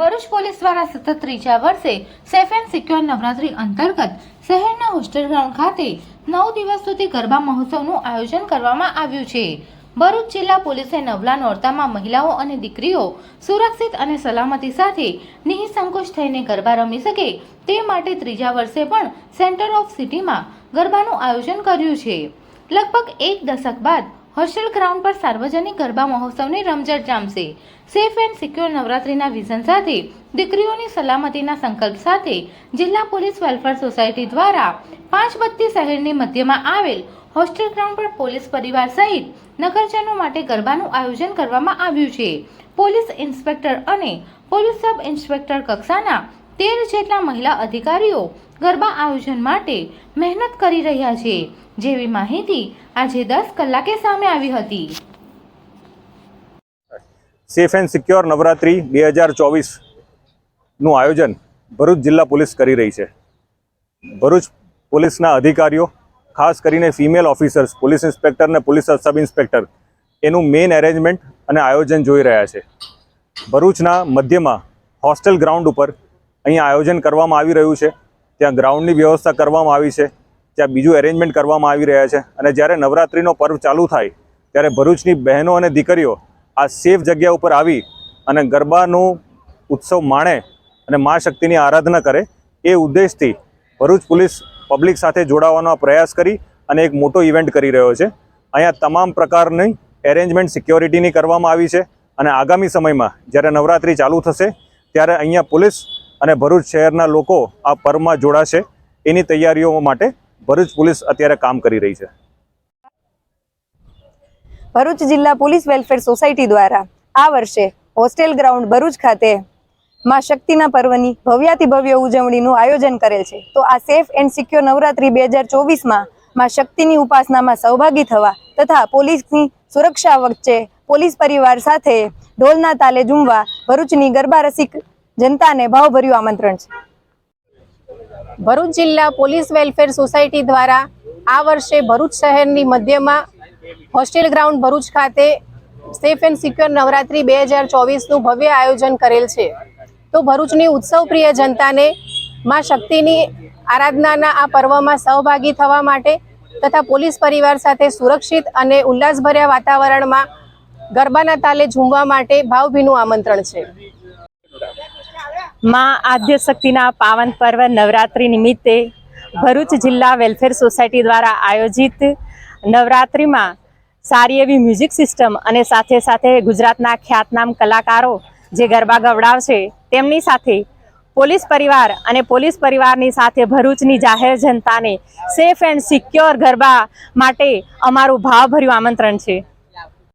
Bharuch police દ્વારા સતત ત્રીજા વર્ષે સેફ એન્ડ સિક્યોર નવરાત્રી અંતર્ગત શહેરના હોસ્ટેલ ગ્રાઉન્ડ ખાતે નવ દિવસ સુધી ગરબા મહોત્સવનું આયોજન કરવામાં આવ્યું છે. ભરૂચ જિલ્લા પોલીસે નવલા નોરતામાં મહિલાઓ અને દીકરીઓ સુરક્ષિત અને સલામતી સાથે નિઃસંકોચ થઈને ગરબા રમી શકે તે માટે ત્રીજા વર્ષે પણ સેન્ટર ઓફ સિટીમાં ગરબાનું આયોજન કર્યું છે. લગભગ એક દશક બાદ હોસ્ટેલ ગ્રાઉન્ડ પર સાર્વજનિક ગરબા મહોત્સવની રમઝટ જામશે. સેફ એન્ડ સિક્યોર નવરાત્રીના વિઝન સાથે દીકરીઓની સલામતીના સંકલ્પ સાથે જિલ્લા પોલીસ વેલફેર સોસાયટી દ્વારા પાંચ બત્તી શહેરની મધ્યમાં આવેલ હોસ્ટેલ ગ્રાઉન્ડ પર પોલીસ પરિવાર સહિત નગરજનો માટે ગરબાનું આયોજન કરવામાં આવ્યું છે. પોલીસ ઇન્સ્પેક્ટર અને પોલીસ સબ ઇન્સ્પેક્ટર કક્ષાના તેર જેટલા મહિલા અધિકારીઓ ગરબા આયોજન માટે મહેનત કરી રહ્યા છે. જેવી માહિતી આજે દસ કલાકે સામે આવી હતી. સેફ એન્ડ સિક્યોર નવરાત્રિ બે હજાર ચોવીસનું આયોજન ભરૂચ જિલ્લા પોલીસ કરી રહી છે. ભરૂચ પોલીસના અધિકારીઓ, ખાસ કરીને ફિમેલ ઓફિસર્સ, પોલીસ ઇન્સ્પેક્ટર અને પોલીસ સબ ઇન્સ્પેક્ટર એનું મેઇન એરેન્જમેન્ટ અને આયોજન જોઈ રહ્યા છે. ભરૂચના મધ્યમાં હોસ્ટેલ ગ્રાઉન્ડ ઉપર અહીંયા આયોજન કરવામાં આવી રહ્યું છે. ત્યાં ગ્રાઉન્ડની વ્યવસ્થા કરવામાં આવી છે. ત્યાં બીજું એરેન્જમેન્ટ કરવામાં આવી રહ્યા છે. અને જ્યારે નવરાત્રિનો પર્વ ચાલુ થાય, ત્યારે ભરૂચની બહેનો અને દીકરીઓ આ સેફ જગ્યા ઉપર આવી અને ગરબાનું ઉત્સવ માણે અને મા શક્તિની આરાધના કરે એ ઉદ્દેશથી ભરૂચ પોલીસ પબ્લિક સાથે જોડાવાનો પ્રયાસ કરી અને એક મોટો ઇવેન્ટ કરી રહ્યો છે. અહીંયા તમામ પ્રકારની એરેન્જમેન્ટ સિક્યોરિટીની કરવામાં આવી છે. અને આગામી સમયમાં જ્યારે નવરાત્રિ ચાલુ થશે, ત્યારે અહીંયા પોલીસ અને ભરૂચ શહેરના લોકો આ પર્વમાં જોડાશે. એની તૈયારીઓ માટે ભરૂચ પોલીસ અત્યારે કામ કરી રહી છે. ભરૂચ જિલ્લા પોલીસ વેલફેર સોસાયટી દ્વારા આ વર્ષે હોસ્ટેલ ગ્રાઉન્ડ ભરૂચ ખાતે માં શક્તિના પર્વની ભવ્યાતિ ભવ્ય ઉજવણીનું આયોજન કરેલ છે. તો આ સેફ એન્ડ સિક્યોર નવરાત્રી બે હજાર ચોવીસમાં માં શક્તિની ઉપાસનામાં સહભાગી થવા તથા પોલીસની સુરક્ષા વચ્ચે પોલીસ પરિવાર સાથે ઢોલના તાલે ઝૂમવા ભરૂચની ગરબા રસિક જનતાને ભાવભર્યું આમંત્રણ છે. ભરૂચ જિલ્લા પોલીસ વેલફેર સોસાયટી દ્વારા આ વર્ષે ભરૂચ શહેરની મધ્યમાં હોસ્ટેલ ગ્રાઉન્ડ ભરૂચ ખાતે સેફ એન્ડ સિક્યોર નવરાત્રી બે હજાર ચોવીસનું ભવ્ય આયોજન કરેલ છે. તો ભરૂચની ઉત્સવપ્રિય જનતાને માં શક્તિની આરાધનાના આ પર્વમાં સહભાગી થવા માટે તથા પોલીસ પરિવાર સાથે સુરક્ષિત અને ઉલ્લાસભર્યા વાતાવરણમાં ગરબાના તાલે ઝૂમવા માટે ભાવભીનું આમંત્રણ છે. માં આદ્ય શક્તિના પાવન પર્વ નવરાત્રિ નિમિત્તે ભરૂચ જિલ્લા વેલફેર સોસાયટી દ્વારા આયોજિત નવરાત્રિમાં સારી એવી મ્યુઝિક સિસ્ટમ અને સાથે સાથે ગુજરાતના ખ્યાતનામ કલાકારો જે ગરબા ગવડાવશે, તેમની સાથે પોલીસ પરિવાર અને પોલીસ પરિવારની સાથે ભરૂચની જાહેર જનતાને સેફ એન્ડ સિક્યોર ગરબા માટે અમારું ભાવભર્યું આમંત્રણ છે.